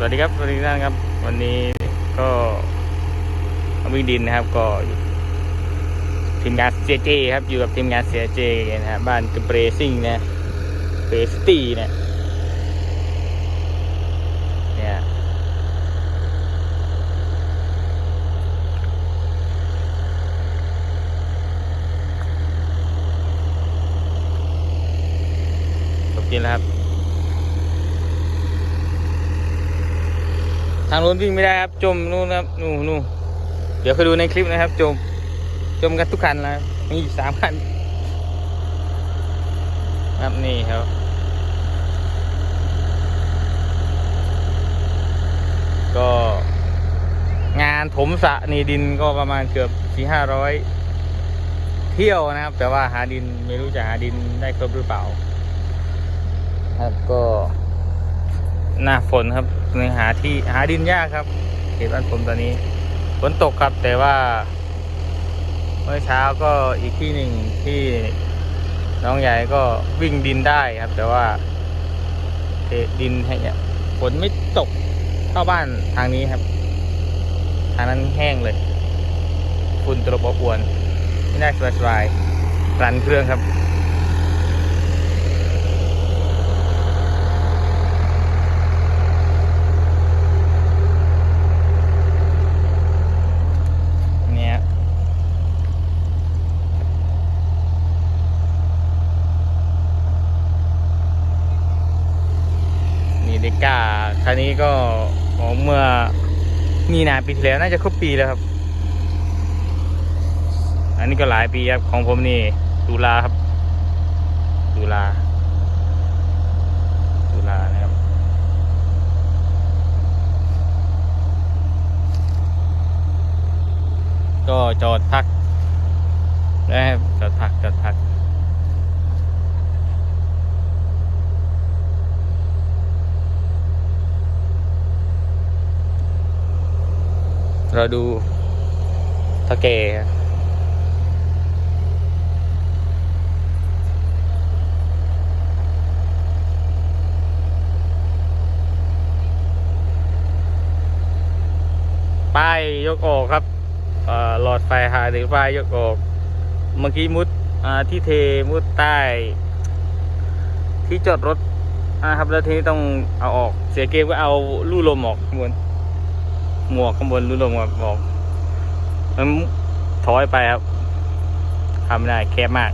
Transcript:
สวัสดีครับสวัสดีท่านครับ วันนี้ก็วิ่งดินนะครับ ก็ทีมงานเจเจครับอยู่กับทีมงานเสียเจนะฮะบ้านเบรซิ่งนะเบรสตี้นี่ยเนี่ยจบกินแล้วครับ ทางนู้นวิ่งไม่ได้ครับ จมนู่นครับนู่นนู่นเดี๋ยวไปดูในคลิปนะครับ จม จมกันทุกคันแล้วมีสามคันครับนี่ครับก็งานถมสะนีดินก็ประมาณเกือบสี่ห้าร้อยเที่ยวนะครับ แต่ว่าหาดินไม่รู้จะหาดินได้ครบหรือเปล่า ครับก็ หน้าฝนครับยังหาที่หาดินยากครับเขตบ้านผมตอนนี้ฝนตกครับแต่ว่า เมื่อเช้าก็อีกที่หนึ่งที่น้องใหญ่ก็วิ่งดินได้ครับ แต่ว่าเทดินให้เนี่ยฝนไม่ตกเข้าบ้านทางนี้ครับ ทางนั้นแห้งเลยฝุ่นตลบอบอวนไม่ได้สบายๆรันเครื่องครับ เนี่ย นี่เด็กก้าคันนี้ก็เมื่อมีนาปีที่แล้วน่าจะครบปีแล้วครับ อันนี้ก็หลายปีครับของผมนี่ตุลาครับตุลาตุลานะครับ ก็จอดพักนะครับจอดพักจอดพัก เราดูเท่าแก่ครับป้ายยกออกครับหลอดไฟหายหรือไฟยยกออก เมื่อกี้มุดที่เทมุดใต้ ที่จอดรถนะครับแล้วทีนี้ต้องเอาออก เสียเกมก็เอาลู่ลมออกข้างบน หมวกข้างบนลู่ลมออกออกมันถอยไปครับทำไม่ได้แคบมาก